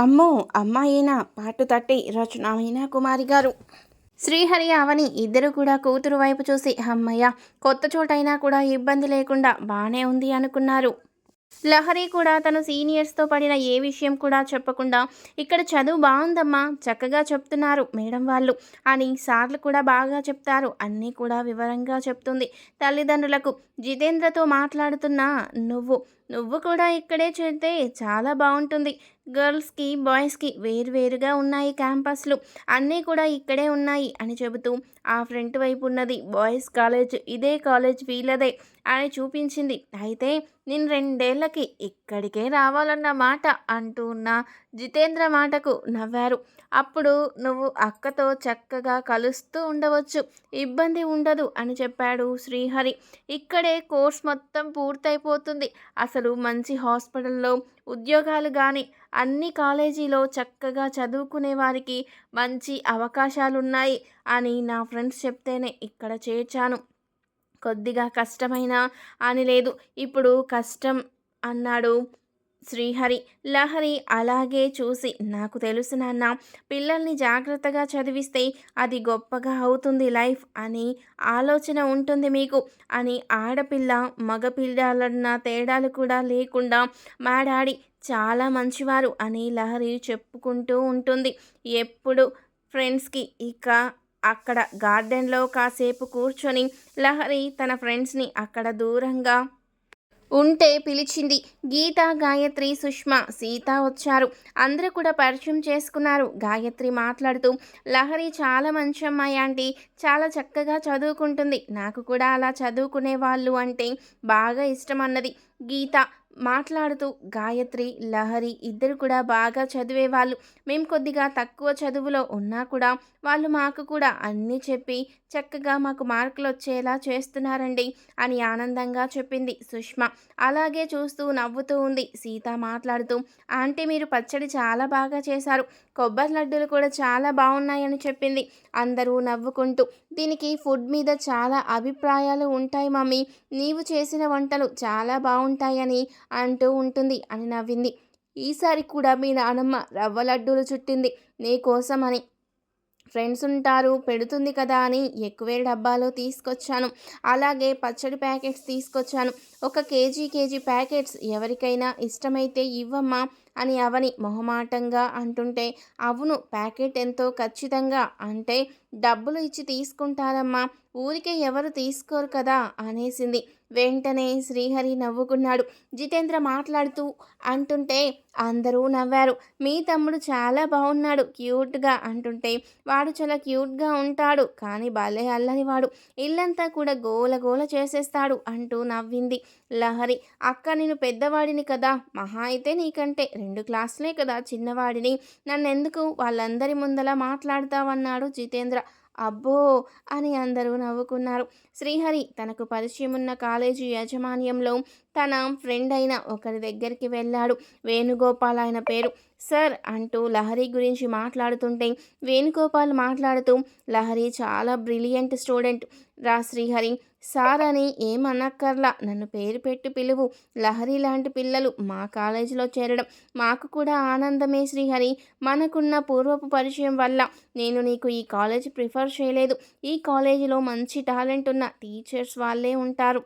అమ్మో అమ్మాయినా పాటు తట్టి రచన మీనా కుమారి గారు శ్రీహరి అవని ఇద్దరు కూడా కూతురు వైపు చూసి అమ్మయ్య కొత్త చోటైనా కూడా ఇబ్బంది లేకుండా బాగానే ఉంది అనుకున్నారు. లహరి కూడా తను సీనియర్స్తో పడిన ఏ విషయం కూడా చెప్పకుండా ఇక్కడ చదువు బాగుందమ్మా చక్కగా చెప్తున్నారు మేడం వాళ్ళు అని సార్లు కూడా బాగా చెప్తారు అన్నీ కూడా వివరంగా చెప్తుంది. తల్లిదండ్రులకు జితేంద్రతో మాట్లాడుతున్నా నువ్వు నువ్వు కూడా ఇక్కడే చేస్తే చాలా బాగుంటుంది గర్ల్స్కి బాయ్స్కి వేరువేరుగా ఉన్నాయి క్యాంపస్లు. అన్నీ కూడా ఇక్కడే ఉన్నాయి అని చెబుతూ ఆ ఫ్రంట్ వైపు ఉన్నది బాయ్స్ కాలేజ్ ఇదే కాలేజ్ వీళ్ళదే అని చూపించింది. అయితే నేను రెండేళ్ళకి ఇక్కడికే రావాలన్న మాట అంటూ ఉన్న జితేంద్ర మాటకు నవ్వారు. అప్పుడు నువ్వు అక్కతో చక్కగా కలుస్తూ ఉండవచ్చు ఇబ్బంది ఉండదు అని చెప్పాడు శ్రీహరి. ఇక్కడే కోర్స్ మొత్తం పూర్తయిపోతుంది. అసలు మంచి హాస్పిటల్లో ఉద్యోగాలు కానీ అన్ని కాలేజీలో చక్కగా చదువుకునే వారికి మంచి అవకాశాలున్నాయి అని నా ఫ్రెండ్స్ చెప్తేనే ఇక్కడ చేర్చాను. కొద్దిగా కష్టమైనా అని లేదు. ఇప్పుడు కష్టం అన్నాడు శ్రీహరి లహరి అలాగే చూసి నాకు తెలుసు నాన్న పిల్లల్ని జాగ్రత్తగా చదివిస్తే అది గొప్పగా అవుతుంది లైఫ్ అని ఆలోచన ఉంటుంది మీకు అని ఆడపిల్ల మగపిల్లలన్న తేడాలు కూడా లేకుండా మా డాడీ చాలా మంచివారు అని లహరి చెప్పుకుంటూ ఉంటుంది. ఎప్పుడు ఫ్రెండ్స్కి ఇక అక్కడ గార్డెన్లో కాసేపు కూర్చొని లహరి తన ఫ్రెండ్స్ని అక్కడ దూరంగా ఉంటే పిలిచింది. గీత గాయత్రి సుష్మా సీత వచ్చారు. అందరూ కూడా పరిచయం చేసుకున్నారు. గాయత్రి మాట్లాడుతూ లహరి చాలా మంచి అమ్మాయి ఆంటీ. చాలా చక్కగా చదువుకుంటుంది. నాకు కూడా అలా చదువుకునే వాళ్ళు అంటే బాగా ఇష్టం అన్నది. గీత మాట్లాడుతూ గాయత్రి లహరి ఇద్దరు కూడా బాగా చదివే వాళ్ళు. మేము కొద్దిగా తక్కువ చదువులో ఉన్నా కూడా వాళ్ళు మాకు కూడా అన్నీ చెప్పి చక్కగా మాకు మార్కులు వచ్చేలా చేస్తున్నారండి అని ఆనందంగా చెప్పింది సుష్మ. అలాగే చూస్తూ నవ్వుతూ ఉంది. సీత మాట్లాడుతూ ఆంటీ మీరు పచ్చడి చాలా బాగా చేశారు. కొబ్బరి లడ్డూలు కూడా చాలా బాగున్నాయని చెప్పింది. అందరూ నవ్వుకుంటూ దీనికి ఫుడ్ మీద చాలా అభిప్రాయాలు ఉంటాయి మమ్మీ. నీవు చేసిన వంటలు చాలా బాగుంటాయని అంటూ ఉంటుంది అని నవ్వింది. ఈసారి కూడా మీ నానమ్మ రవ్వ లడ్డూలు చుట్టింది. నీకోసమని ఫ్రెండ్స్ ఉంటారు పెడుతుంది కదా అని ఎక్కువే డబ్బాలో తీసుకొచ్చాను. అలాగే పచ్చడి ప్యాకెట్స్ తీసుకొచ్చాను. ఒక కేజీ కేజీ ప్యాకెట్స్ ఎవరికైనా ఇష్టమైతే ఇవ్వమ్మా అని అవని మొహమాటంగా అంటుంటే అవును ప్యాకెట్ ఎంతో ఖచ్చితంగా. అంటే డబ్బులు ఇచ్చి తీసుకుంటారమ్మా ఊరికే ఎవరు తీసుకోరు కదా అనేసింది. వెంటనే శ్రీహరి నవ్వుకున్నాడు. జితేంద్ర మాట్లాడుతూ అంటుంటే అందరూ నవ్వారు. మీ తమ్ముడు చాలా బాగున్నాడు క్యూట్గా అంటుంటే వాడు చాలా క్యూట్గా ఉంటాడు కానీ భలే అల్లని వాడు. ఇల్లంతా కూడా గోల గోల చేసేస్తాడు అంటూ నవ్వింది లహరి. అక్క నేను పెద్దవాడిని కదా మహా అయితే నీకంటే రెండు క్లాసులే కదా చిన్నవాడిని. నన్నెందుకు వాళ్ళందరి ముందలా మాట్లాడతావన్నాడు జితేంద్ర. అబ్బో అని అందరూ నవ్వుకున్నారు. శ్రీహరి తనకు పరిచయం ఉన్న కాలేజీ యాజమాన్యంలో తన ఫ్రెండ్ అయిన ఒకరి దగ్గరికి వెళ్ళాడు. వేణుగోపాల్ ఆయన పేరు సార్ అంటూ లహరి గురించి మాట్లాడుతుంటే వేణుగోపాల్ మాట్లాడుతూ లహరి చాలా బ్రిలియంట్ స్టూడెంట్ రా శ్రీహరి. సార్ అని ఏమనక్కర్లా. నన్ను పేరు పెట్టి పిలువు. లహరి లాంటి పిల్లలు మా కాలేజీలో చేరడం మాకు కూడా ఆనందమే శ్రీహరి. మనకున్న పూర్వపు పరిచయం వల్ల నేను నీకు ఈ కాలేజ్ ప్రిఫర్ చేయలేదు. ఈ కాలేజీలో మంచి టాలెంట్ ఉన్న టీచర్స్ వాళ్ళే ఉంటారు.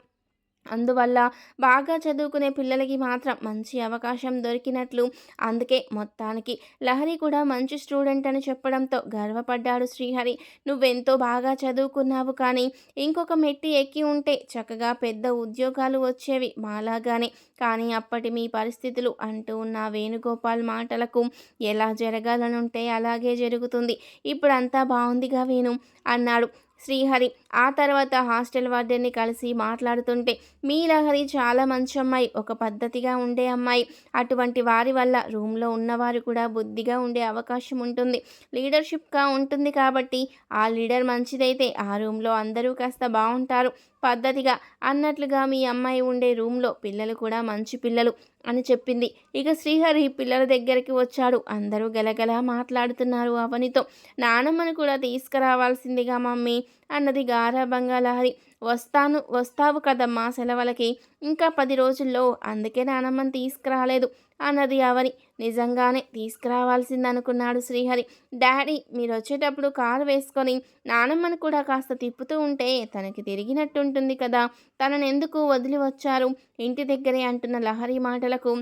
అందువల్ల బాగా చదువుకునే పిల్లలకి మాత్రం మంచి అవకాశం దొరికినట్లు అందుకే మొత్తానికి లహరి కూడా మంచి స్టూడెంట్ అని చెప్పడంతో గర్వపడ్డాడు శ్రీహరి. నువ్వెంతో బాగా చదువుకున్నావు కానీ ఇంకొక మెట్టి ఎక్కి ఉంటే చక్కగా పెద్ద ఉద్యోగాలు వచ్చేవి మాలాగానే. కానీ అప్పటి మీ పరిస్థితులు అంటూ ఉన్న వేణుగోపాల్ మాటలకు ఎలా జరగాలనుంటే అలాగే జరుగుతుంది. ఇప్పుడు అంతా బాగుందిగా వేణు అన్నాడు. శ్రీహరి. ఆ తర్వాత హాస్టల్ వార్డెన్ని కలిసి మాట్లాడుతుంటే మీ లహరి చాలా మంచి అమ్మాయి ఒక పద్ధతిగా ఉండే అమ్మాయి. అటువంటి వారి వల్ల రూమ్లో ఉన్నవారు కూడా బుద్ధిగా ఉండే అవకాశం ఉంటుంది. లీడర్షిప్గా ఉంటుంది కాబట్టి ఆ లీడర్ మంచిదైతే ఆ రూమ్లో అందరూ కాస్త బాగుంటారు. పద్ధతిగా. అన్నట్లుగా మీ అమ్మాయి ఉండే రూమ్లో పిల్లలు కూడా మంచి పిల్లలు అని చెప్పింది. ఇక శ్రీహరి పిల్లల దగ్గరికి వచ్చాడు. అందరూ గలగల మాట్లాడుతున్నారు అవనితో. నానమ్మను కూడా తీసుకురావాల్సిందిగా మమ్మీ అన్నది గారాభంగా లహరి వస్తాను వస్తావు కదమ్మా సెలవులకి. ఇంకా పది రోజుల్లో అందుకే నానమ్మని తీసుకురాలేదు అన్నది అవని. నిజంగానే తీసుకురావాల్సిందనుకున్నాడు శ్రీహరి. డాడీ మీరు వచ్చేటప్పుడు కారు వేసుకొని నానమ్మను కూడా కాస్త తిప్పుతూ ఉంటే తనకి తిరిగినట్టుంటుంది కదా. తనను ఎందుకు వదిలి వచ్చారు? ఇంటి దగ్గరే అంటున్న లహరి మాటలకు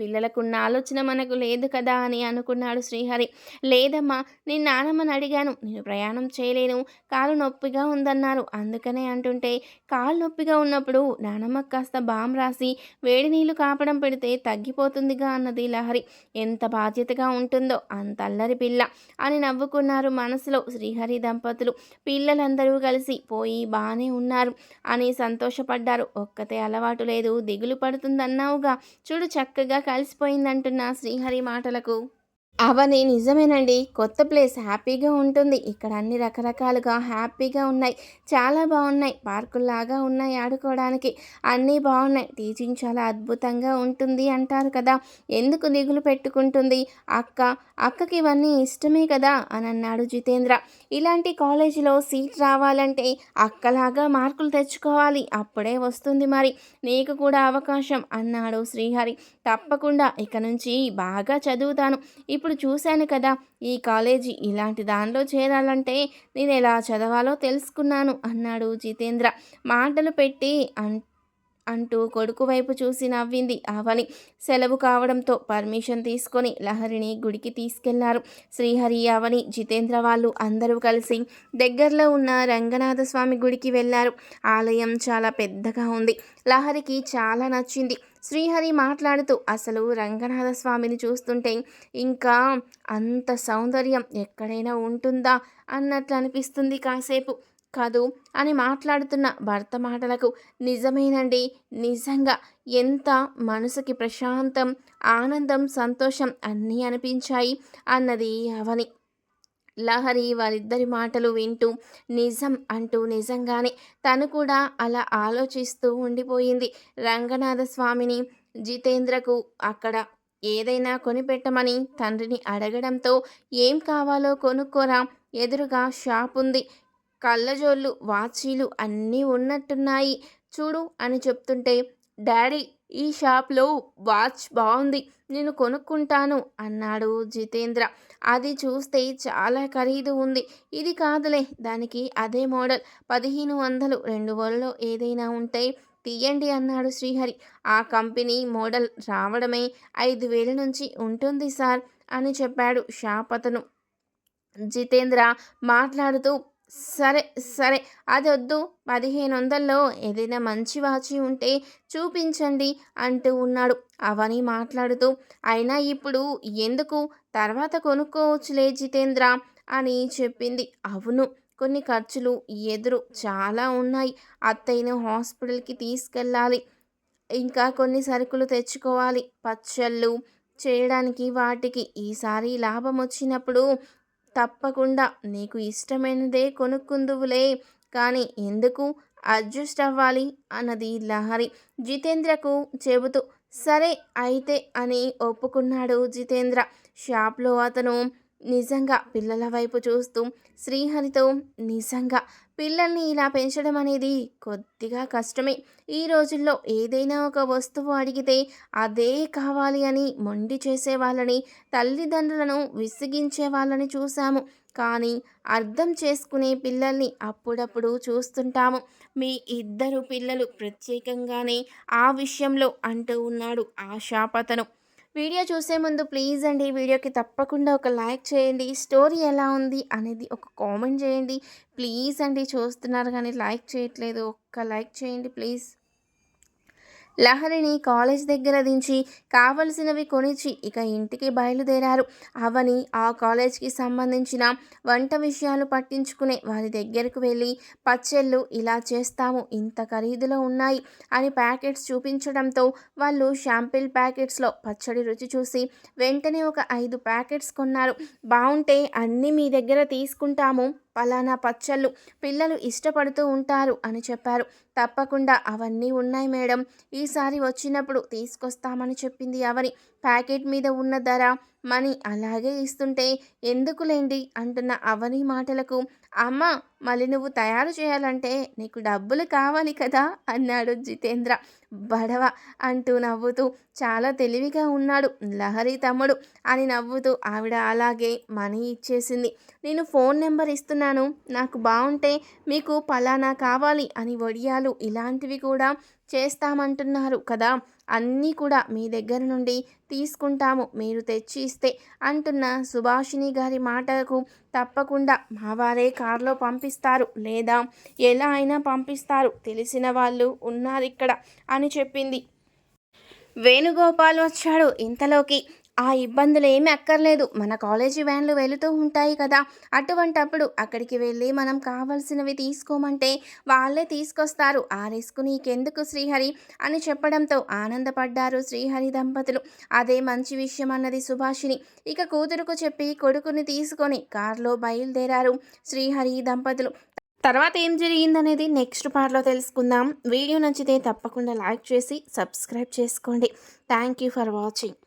పిల్లలకున్న ఆలోచన మనకు లేదు కదా అని అనుకున్నాడు శ్రీహరి. లేదమ్మా నేను నానమ్మని అడిగాను. నేను ప్రయాణం చేయలేను. కాలు నొప్పిగా ఉందన్నారు. అందుకనే అంటుంటే కాలు నొప్పిగా ఉన్నప్పుడు నానమ్మ కాస్త బామ్ రాసి వేడి నీళ్ళు కాపడం పెడితే తగ్గిపోతుందిగా అన్నది లహరి. ఎంత బాధ్యతగా ఉంటుందో అంత అల్లరి పిల్ల అని నవ్వుకున్నారు మనసులో శ్రీహరి దంపతులు. పిల్లలందరూ కలిసి పోయి బాగానే ఉన్నారు అని సంతోషపడ్డారు. ఒక్కతే అలవాటు లేదు. దిగులు పడుతుందన్నావుగా. చూడు చక్కగా కలిసిపోయిందంటున్న శ్రీహరి మాటలకు. అవని నిజమేనండి. కొత్త ప్లేస్ హ్యాపీగా ఉంటుంది. ఇక్కడ అన్ని రకరకాలుగా హ్యాపీగా ఉన్నాయి. చాలా బాగున్నాయి. పార్కుల్లాగా ఉన్నాయి ఆడుకోవడానికి. అన్నీ బాగున్నాయి. టీచింగ్ చాలా అద్భుతంగా ఉంటుంది అంటారు కదా. ఎందుకు దిగులు పెట్టుకుంటుంది? అక్క అక్కకి ఇవన్నీ ఇష్టమే కదా అని అన్నాడు జితేంద్ర. ఇలాంటి కాలేజీలో సీట్ రావాలంటే అక్కలాగా మార్కులు తెచ్చుకోవాలి. అప్పుడే వస్తుంది మరి. నీకు కూడా అవకాశం అన్నాడు శ్రీహరి. తప్పకుండా ఇక నుంచి బాగా చదువుతాను. ఇప్పుడు చూశాను కదా ఈ కాలేజీ ఇలాంటి దానిలో చేరాలంటే నేను ఎలా చదవాలో తెలుసుకున్నాను అన్నాడు జితేంద్ర. మాటలు పెట్టి అన్ అంటూ కొడుకు వైపు చూసి నవ్వింది అవని సెలవు కావడంతో పర్మిషన్ తీసుకొని లహరిని గుడికి తీసుకెళ్ళారు. శ్రీహరి అవని జితేంద్ర వాళ్ళు అందరూ కలిసి దగ్గరలో ఉన్న రంగనాథ స్వామి గుడికి వెళ్ళారు ఆలయం చాలా పెద్దగా ఉంది. లహరికి చాలా నచ్చింది. శ్రీహరి మాట్లాడుతూ అసలు రంగనాథ స్వామిని చూస్తుంటే ఇంకా అంత సౌందర్యం ఎక్కడైనా ఉంటుందా? అన్నట్లు అనిపిస్తుంది కాసేపు. కాదు అని మాట్లాడుతున్న భర్త మాటలకు నిజమేనండి. నిజంగా ఎంత మనసుకి ప్రశాంతం ఆనందం సంతోషం అన్నీ అనిపించాయి అన్నది అవని. లహరి వారిద్దరి మాటలు వింటూ నిజం అంటూ నిజంగానే తను కూడా అలా ఆలోచిస్తూ ఉండిపోయింది. రంగనాథ స్వామిని జితేంద్రకు అక్కడ ఏదైనా కొనిపెట్టమని తండ్రిని అడగడంతో ఏం కావాలో కొనుక్కోరా ఎదురుగా షాప్ ఉంది కళ్ళజోళ్ళు వాచీలు అన్నీ ఉన్నట్టున్నాయి. చూడు అని చెప్తుంటే డాడీ ఈ షాప్లో వాచ్ బాగుంది నేను కొనుక్కుంటాను అన్నాడు జితేంద్ర. అది చూస్తే చాలా ఖరీదు ఉంది. ఇది కాదులే దానికి అదే మోడల్. పదిహేను వందలు రెండు వేలలో ఏదైనా ఉంటే తీయండి అన్నాడు శ్రీహరి. ఆ కంపెనీ మోడల్ రావడమే ఐదు వేల నుంచి ఉంటుంది సార్ అని చెప్పాడు షాప్ అతను. జితేంద్ర మాట్లాడుతూ సరే సరే. అది వద్దు పదిహేను వందల్లో ఏదైనా మంచి వాచి ఉంటే చూపించండి అంటూ ఉన్నాడు. అవని మాట్లాడుతూ అయినా ఇప్పుడు ఎందుకు? తర్వాత కొనుక్కోవచ్చులే జితేంద్ర అని చెప్పింది. అవును కొన్ని ఖర్చులు ఎదురు చాలా ఉన్నాయి. అత్తయ్యను హాస్పిటల్కి తీసుకెళ్ళాలి. ఇంకా కొన్ని సరుకులు తెచ్చుకోవాలి. పచ్చళ్ళు చేయడానికి వాటికి. ఈసారి లాభం వచ్చినప్పుడు తప్పకుండా నీకు ఇష్టమైనదే కొనుక్కుందువులే. కానీ ఎందుకు అడ్జస్ట్ అవ్వాలి అన్నది లహరి జితేంద్రకు చెబుతూ సరే అయితే అని ఒప్పుకున్నాడు జితేంద్ర. షాప్లో అతను నిజంగా పిల్లల వైపు చూస్తూ శ్రీహరితో నిజంగా పిల్లల్ని ఇలా పెంచడం అనేది కొద్దిగా కష్టమే. ఈ రోజుల్లో ఏదైనా ఒక వస్తువు అడిగితే అదే కావాలి అని మొండి చేసే వాళ్ళని తల్లిదండ్రులను విసిగించే వాళ్ళని చూసాము కానీ అర్థం చేసుకునే పిల్లల్ని అప్పుడప్పుడు చూస్తుంటాము. మీ ఇద్దరు పిల్లలు ప్రత్యేకంగానే ఆ విషయంలో అంటూ ఉన్నాడు ఆశాపతను. వీడియో చూసే ముందు ప్లీజ్ అండి వీడియోకి తప్పకుండా ఒక లైక్ చేయండి. స్టోరీ ఎలా ఉంది అనేది ఒక కామెంట్ చేయండి. ప్లీజ్ అండి చూస్తున్నారు కానీ లైక్ చేయట్లేదు. ఒక్క లైక్ చేయండి ప్లీజ్. లహరిని కాలేజ్ దగ్గర దించి కావలసినవి కొనిచ్చి ఇక ఇంటికి బయలుదేరారు. అవని ఆ కాలేజ్కి సంబంధించిన వంట విషయాలు పట్టించుకునే వారి దగ్గరకు వెళ్ళి పచ్చళ్ళు ఇలా చేస్తాము ఇంత ఖరీదులో ఉన్నాయి అని ప్యాకెట్స్ చూపించడంతో వాళ్ళు షాంపిల్ ప్యాకెట్స్లో పచ్చడి రుచి చూసి వెంటనే ఒక ఐదు ప్యాకెట్స్ కొన్నారు. బాగుంటే అన్నీ మీ దగ్గర తీసుకుంటాము. పలానా పచ్చళ్ళు పిల్లలు ఇష్టపడుతూ ఉంటారు అని చెప్పారు. తప్పకుండా అవన్నీ ఉన్నాయి మేడం. ఈసారి వచ్చినప్పుడు తీసుకొస్తామని చెప్పింది అవని ప్యాకెట్ మీద ఉన్న ధర? మనీ అలాగే ఇస్తుంటే ఎందుకులేండి? అంటున్న అవని మాటలకు. అమ్మ మళ్ళీ నువ్వు తయారు చేయాలంటే నీకు డబ్బులు కావాలి కదా? అన్నాడు జితేంద్ర. బడవ అంటూ నవ్వుతూ చాలా తెలివిగా ఉన్నాడు లహరి తమ్ముడు అని నవ్వుతూ ఆవిడ అలాగే మనీ ఇచ్చేసింది. నేను ఫోన్ నెంబర్ ఇస్తున్నాను. నాకు బాగుంటే మీకు పలానా కావాలి అని వడియాలు ఇలాంటివి కూడా చేస్తామంటున్నారు కదా? అన్నీ కూడా మీ దగ్గర నుండి తీసుకుంటాము. మీరు తెచ్చి ఇస్తే అంటున్న సుభాషిణి గారి మాటకు తప్పకుండా మా వారే కారులో పంపిస్తారు. లేదా ఎలా అయినా పంపిస్తారు. తెలిసిన వాళ్ళు ఉన్నారు ఇక్కడ అని చెప్పింది. వేణుగోపాల్ వచ్చాడు. ఇంతలోకి ఆ ఇబ్బందులు ఏమీ అక్కర్లేదు. మన కాలేజీ వ్యాన్లు వెళుతూ ఉంటాయి కదా. అటువంటప్పుడు అక్కడికి వెళ్ళి మనం కావలసినవి తీసుకోమంటే వాళ్ళే తీసుకొస్తారు. ఆ రిస్క్ నీకెందుకు శ్రీహరి? అని చెప్పడంతో ఆనందపడ్డారు శ్రీహరి దంపతులు. అదే మంచి విషయం అన్నది సుభాషిని. ఇక కూతురుకు చెప్పి కొడుకుని తీసుకొని కారులో బయలుదేరారు శ్రీహరి దంపతులు. తర్వాత ఏం జరిగిందనేది నెక్స్ట్ పార్ట్లో తెలుసుకుందాం. వీడియో నచ్చితే తప్పకుండా లైక్ చేసి సబ్స్క్రైబ్ చేసుకోండి. Thank you for watching.